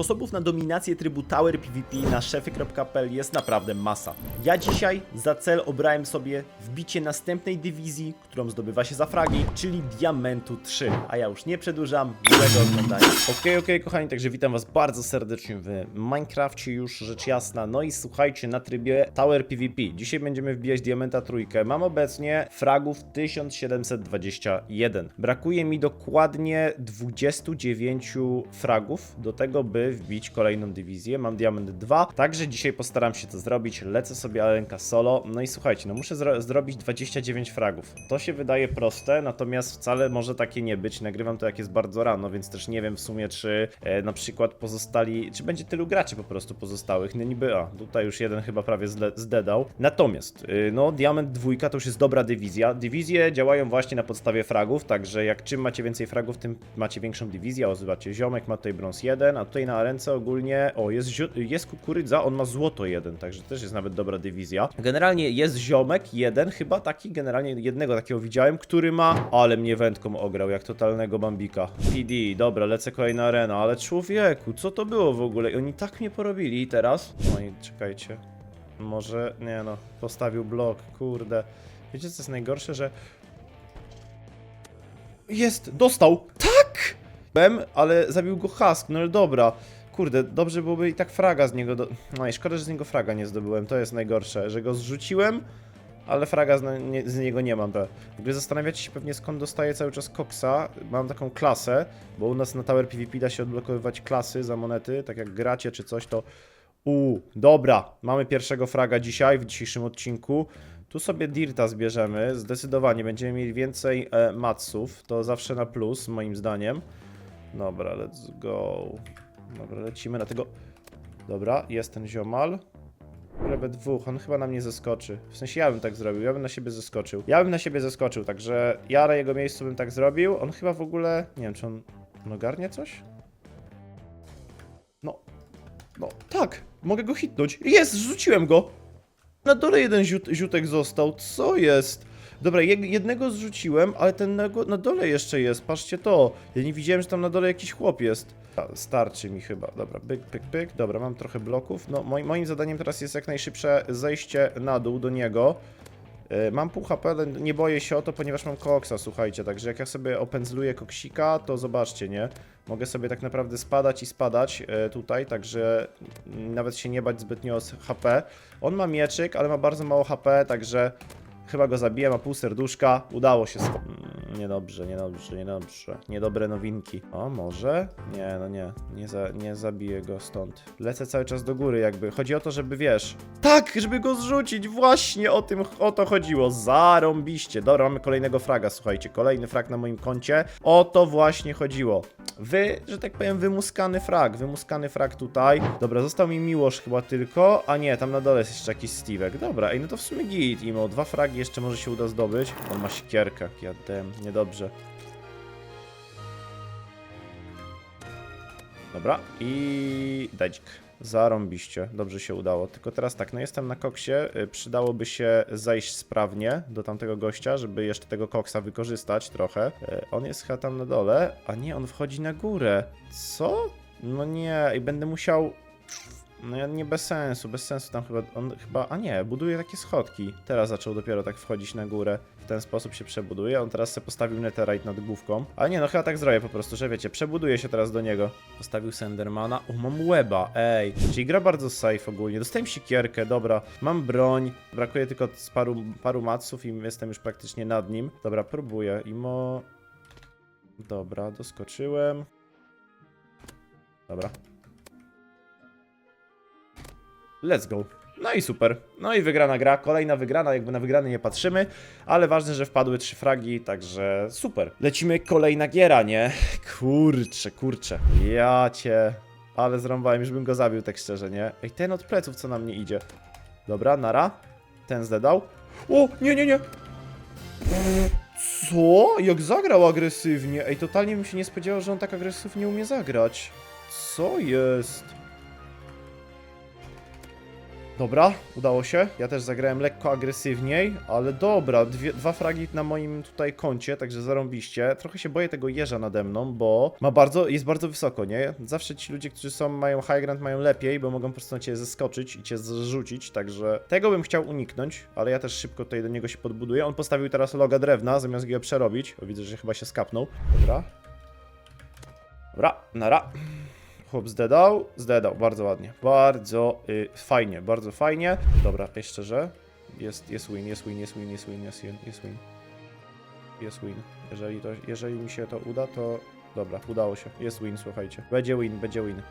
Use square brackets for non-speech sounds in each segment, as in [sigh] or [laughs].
Sposobów na dominację trybu Tower PvP na szefy.pl jest naprawdę masa. Ja dzisiaj za cel obrałem sobie wbicie następnej dywizji, którą zdobywa się za fragi, czyli Diamentu 3. A ja już nie przedłużam, miłego oglądania. Okej, okej, kochani, także witam was bardzo serdecznie w Minecrafcie już, rzecz jasna. No i słuchajcie, na trybie Tower PvP. Dzisiaj będziemy wbijać Diamenta trójkę. Mam obecnie fragów 1721. Brakuje mi dokładnie 29 fragów do tego, by wbić kolejną dywizję. Mam Diament 2, także dzisiaj postaram się to zrobić. Lecę sobie arenka solo. No i słuchajcie, no muszę zro zrobić 29 fragów. To się wydaje proste, natomiast wcale może takie nie być. Nagrywam to jak jest bardzo rano, więc też nie wiem w sumie, czy e, na przykład pozostali, czy będzie tylu graczy po prostu pozostałych. No niby, a tutaj już jeden chyba prawie zdedał. Natomiast, y, no Diament 2 to już jest dobra dywizja. Dywizje działają właśnie na podstawie fragów, także jak czym macie więcej fragów, tym macie większą dywizję. O, zobaczcie, ziomek ma tutaj brąz 1, a tutaj na arence ogólnie, o, jest, jest kukurydza, on ma złoto 1, także też jest nawet dobra dywizja. Generalnie jest ziomek jeden, chyba taki, generalnie jednego takiego widziałem, który ma, ale mnie wędką ograł, jak totalnego bambika. PD, dobra, lecę kolejna arena, ale człowieku, co to było w ogóle? I oni tak mnie porobili i teraz? No i czekajcie. Może, nie no, postawił blok, kurde. Wiecie co jest najgorsze, że... Jest, dostał! Tak! Bem, ale zabił go Husk, no dobra. Kurde, dobrze byłoby i tak fraga z niego do... No i szkoda, że z niego fraga nie zdobyłem, to jest najgorsze, że go zrzuciłem, ale fraga z, nie, z niego nie mam. W ogóle zastanawiacie się pewnie skąd dostaję cały czas koksa. Mam taką klasę, bo u nas na Tower PvP da się odblokowywać klasy za monety, tak jak gracie czy coś, to... U, dobra, mamy pierwszego fraga dzisiaj, w dzisiejszym odcinku. Tu sobie Dirta zbierzemy, zdecydowanie będziemy mieli więcej e, matsów, to zawsze na plus, moim zdaniem. Dobra, let's go. Dobra, lecimy na tego... Dobra, jest ten ziomal. Rebę dwóch, on chyba na mnie zeskoczy. W sensie ja bym tak zrobił, ja bym na siebie zeskoczył. Ja bym na siebie zeskoczył, także ja na jego miejscu bym tak zrobił. On chyba w ogóle... Nie wiem, czy on... On ogarnie coś? No... No, tak! Mogę go hitnąć. Jest! Zrzuciłem go! Na dole jeden ziut, ziutek został. Co jest? Dobra, jed- jednego zrzuciłem, ale ten na, na dole jeszcze jest. Patrzcie to. Ja nie widziałem, że tam na dole jakiś chłop jest. Starczy mi chyba. Dobra, pyk, pyk, pyk. Dobra, mam trochę bloków. No, moim, moim zadaniem teraz jest jak najszybsze zejście na dół do niego. E, Mam pół HP, ale nie boję się o to, ponieważ mam koksa, słuchajcie, także jak ja sobie opędzluję koksika, to zobaczcie, nie? Mogę sobie tak naprawdę spadać i spadać e, tutaj, także nawet się nie bać zbytnio o HP. On ma mieczyk, ale ma bardzo mało HP, także chyba go zabiję, ma pół serduszka, udało się. scho- Mm, Niedobrze, niedobrze, niedobrze. Niedobre nowinki. O, może? Nie, no nie, nie, za, nie zabiję go stąd. Lecę cały czas do góry jakby. Chodzi o to, żeby wiesz... Tak, żeby go zrzucić, właśnie o tym, o to chodziło. Zarąbiście. Dobra, mamy kolejnego fraga, słuchajcie. Kolejny frag na moim koncie. O to właśnie chodziło. Wy, że tak powiem, wymuskany frag. Wymuskany frag tutaj. Dobra, został mi Miłosz chyba tylko. A nie, tam na dole jest jeszcze jakiś Steve'ek. Dobra, ej, no to w sumie git. Imo, dwa fragi jeszcze może się uda zdobyć. On ma siekierkę. Jadem, niedobrze. Dobra, i dajcik. Zarąbiście, dobrze się udało. Tylko teraz tak, no jestem na koksie, y, przydałoby się zejść sprawnie do tamtego gościa, żeby jeszcze tego koksa wykorzystać trochę. Y, On jest chyba tam na dole, a nie, on wchodzi na górę. Co? No nie, i będę musiał... No ja nie bez sensu, bez sensu tam chyba, on chyba, a nie, buduje takie schodki. Teraz zaczął dopiero tak wchodzić na górę. W ten sposób się przebuduje, on teraz sobie postawił netherite nad główką. Ale nie, no chyba tak zrobię po prostu, że wiecie, przebuduje się teraz do niego. Postawił Sendermana, o mam weba, ej. Czyli gra bardzo safe ogólnie, dostałem sikierkę, dobra, mam broń. Brakuje tylko z paru, paru matsów i jestem już praktycznie nad nim. Dobra, próbuję, imo... Dobra, doskoczyłem. Dobra. Let's go. No i super. No i wygrana gra, kolejna wygrana, jakby na wygrany nie patrzymy, ale ważne, że wpadły trzy fragi, także super. Lecimy kolejna giera, nie? Kurczę, kurczę. Ja cię... Ale zrąbałem, już bym go zabił, tak szczerze, nie? Ej, ten od pleców, co na mnie idzie. Dobra, nara. Ten zdedał. O, nie, nie, nie. Co? Jak zagrał agresywnie? Ej, totalnie bym się nie spodziewał, że on tak agresywnie umie zagrać. Co jest? Dobra, udało się. Ja też zagrałem lekko agresywniej, ale dobra, dwie, dwa fragi na moim tutaj koncie, także zarąbiście. Trochę się boję tego jeża nade mną, bo ma bardzo, jest bardzo wysoko, nie? Zawsze ci ludzie, którzy są, mają high ground, mają lepiej, bo mogą po prostu na ciebie zeskoczyć i cię zrzucić, także tego bym chciał uniknąć, ale ja też szybko tutaj do niego się podbuduję. On postawił teraz loga drewna, zamiast go przerobić. O, widzę, że chyba się skapnął. Dobra. Dobra, nara. Chłop zdedał, zdedał, bardzo ładnie. Bardzo y, fajnie, bardzo fajnie. Dobra, jeszcze że. Jest, jest win, jest win, jest win, jest win, jest win, jest win. Jest win. Jeżeli, to, jeżeli mi się to uda, to... Dobra, udało się. Jest win, słuchajcie. Będzie win, będzie win.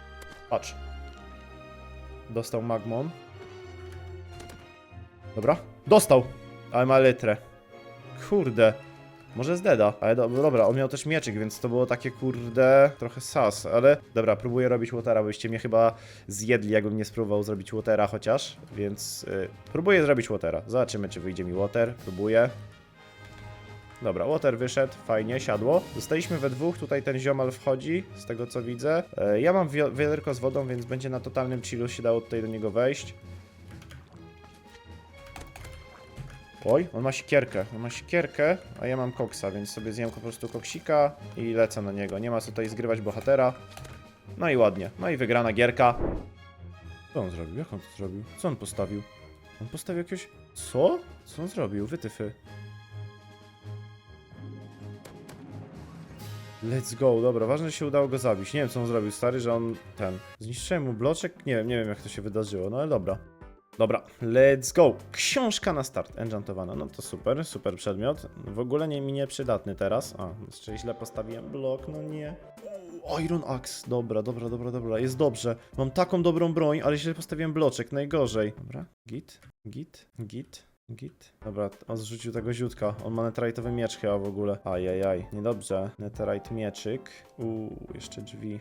Patrz. Dostał Magmon. Dobra. Dostał! Ale ma litrę. Kurde. Może z Deda, ale do, dobra, on miał też mieczyk, więc to było takie kurde, trochę sas, ale dobra, próbuję robić Watera, byście mnie chyba zjedli, jakbym nie spróbował zrobić Watera chociaż, więc y, próbuję zrobić Watera. Zobaczymy, czy wyjdzie mi Water, próbuję. Dobra, Water wyszedł, fajnie, siadło. Zostaliśmy we dwóch, tutaj ten ziomal wchodzi, z tego co widzę. E, ja mam wi- wiaderko z wodą, więc będzie na totalnym chillu się dało tutaj do niego wejść. Oj, on ma siekierkę, on ma siekierkę, a ja mam koksa, więc sobie zjem po prostu koksika i lecę na niego. Nie ma co tutaj zgrywać bohatera. No i ładnie, no i wygrana gierka. Co on zrobił? Jak on to zrobił? Co on postawił? On postawił jakiegoś... Co? Co on zrobił? Wytyfy. Let's go, dobra, ważne, że się udało go zabić. Nie wiem, co on zrobił, stary, że on ten... Zniszczyłem mu bloczek? Nie wiem, nie wiem, jak to się wydarzyło, no ale dobra. Dobra, let's go. Książka na start, enchantowana. No to super, super przedmiot. W ogóle nie mi nieprzydatny teraz. A, jeszcze źle postawiłem blok, no nie. Iron Axe, dobra, dobra, dobra, dobra, jest dobrze. Mam taką dobrą broń, ale źle postawiłem bloczek, najgorzej. Dobra, git, git, git, git. Dobra, on zrzucił tego ziutka. On ma netherite'owy miecz chyba w ogóle. Ajajaj, niedobrze. Netherite mieczyk. Uuu, jeszcze drzwi.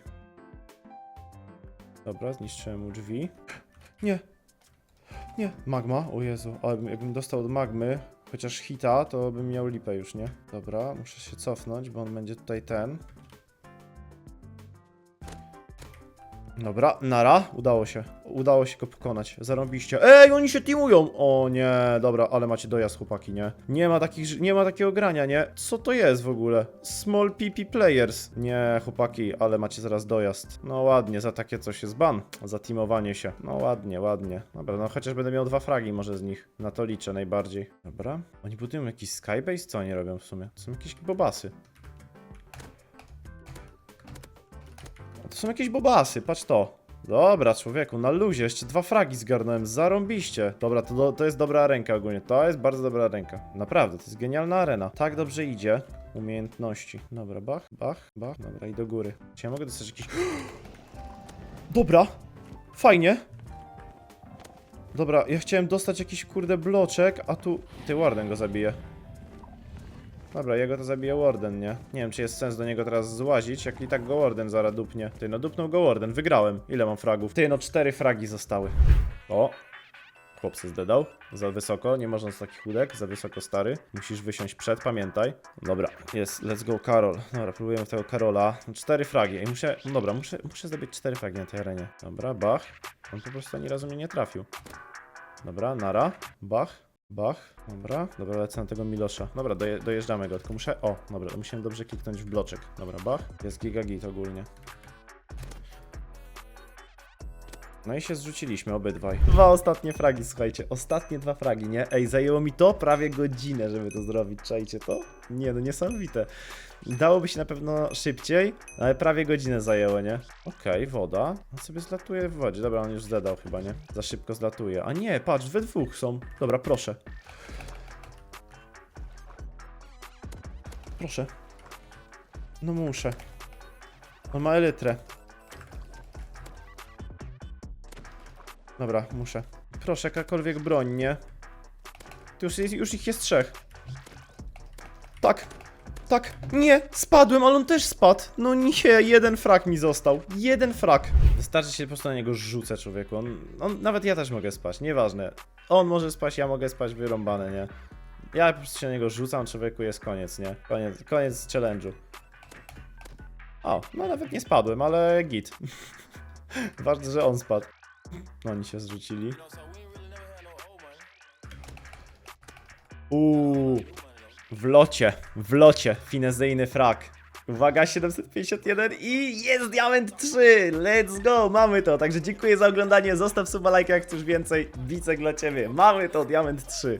Dobra, zniszczyłem mu drzwi. Nie, nie, magma, o Jezu, ale jakbym dostał od magmy, chociaż hita, to bym miał lipę już, nie? Dobra, muszę się cofnąć, bo on będzie tutaj ten. Dobra, nara, udało się. Udało się go pokonać. Zarąbiście. Ej, oni się teamują! O nie, dobra, ale macie dojazd, chłopaki, nie? Nie ma takich, nie ma takiego grania, nie? Co to jest w ogóle? Small PP players. Nie, chłopaki, ale macie zaraz dojazd. No ładnie, za takie coś jest ban. Za teamowanie się. No ładnie, ładnie. Dobra, no chociaż będę miał dwa fragi może z nich. Na to liczę najbardziej. Dobra. Oni budują jakiś skybase? Co oni robią w sumie? To są jakieś bobasy. To są jakieś bobasy, patrz to. Dobra, człowieku, na luzie, jeszcze dwa fragi zgarnąłem, zarąbiście. Dobra, to, to jest dobra ręka ogólnie, to jest bardzo dobra ręka. Naprawdę, to jest genialna arena. Tak dobrze idzie. Umiejętności. Dobra, bach, bach, bach. Dobra, i do góry. Czy ja mogę dostać jakiś... [gasps] Dobra, fajnie. Dobra, ja chciałem dostać jakiś kurde bloczek, a tu... Ty, Warden go zabije. Dobra, jego to zabije Warden, nie? Nie wiem, czy jest sens do niego teraz złazić, jak i tak go Warden zaraz dupnie. Ty, no dupnął go Warden, wygrałem. Ile mam fragów? Ty, no cztery fragi zostały. O! Chłopcy zdedał. Za wysoko, nie można z takich łódek, za wysoko stary. Musisz wysiąść przed, pamiętaj. Dobra, jest, let's go Karol. Dobra, próbujemy tego Karola. Cztery fragi. I muszę, no dobra, muszę, muszę zdobyć cztery fragi na tej arenie. Dobra, bach. On po prostu ani razu mnie nie trafił. Dobra, nara, bach. Bach, dobra, dobra, lecę na tego Milosza. Dobra, doje, dojeżdżamy go, tylko muszę. O, dobra, musiałem dobrze kliknąć w bloczek. Dobra, bach. Jest gigagit ogólnie. No i się zrzuciliśmy obydwaj. Dwa ostatnie fragi, słuchajcie. Ostatnie dwa fragi, nie? Ej, zajęło mi to prawie godzinę, żeby to zrobić. Czajcie to? Nie, no niesamowite. Dałoby się na pewno szybciej, ale prawie godzinę zajęło, nie? Okej, woda. On sobie zlatuje w wodzie. Dobra, on już zdedał chyba, nie? Za szybko zlatuje. A nie, patrz, we dwóch są. Dobra, proszę. Proszę. No muszę. On ma elytrę. Dobra, muszę. Proszę, jakakolwiek broń, nie? Tu już, jest, już ich jest trzech. Tak. Tak. Nie, spadłem, ale on też spadł. No nie, jeden frak mi został. Jeden frak. Wystarczy się po prostu na niego rzucę, człowieku. On, on, nawet ja też mogę spać, nieważne. On może spać, ja mogę spać, wyrąbane, nie? Ja po prostu się na niego rzucam, człowieku, jest koniec, nie? Koniec, koniec challenge'u. O, no nawet nie spadłem, ale git. [laughs] Ważne, że on spadł. No oni się zrzucili. Uuu. W locie, w locie, finezyjny frak. Uwaga, 751 i jest diament 3! Let's go, mamy to! Także dziękuję za oglądanie, zostaw suba, lajka jak chcesz więcej, bicek dla Ciebie, mamy to, diament 3.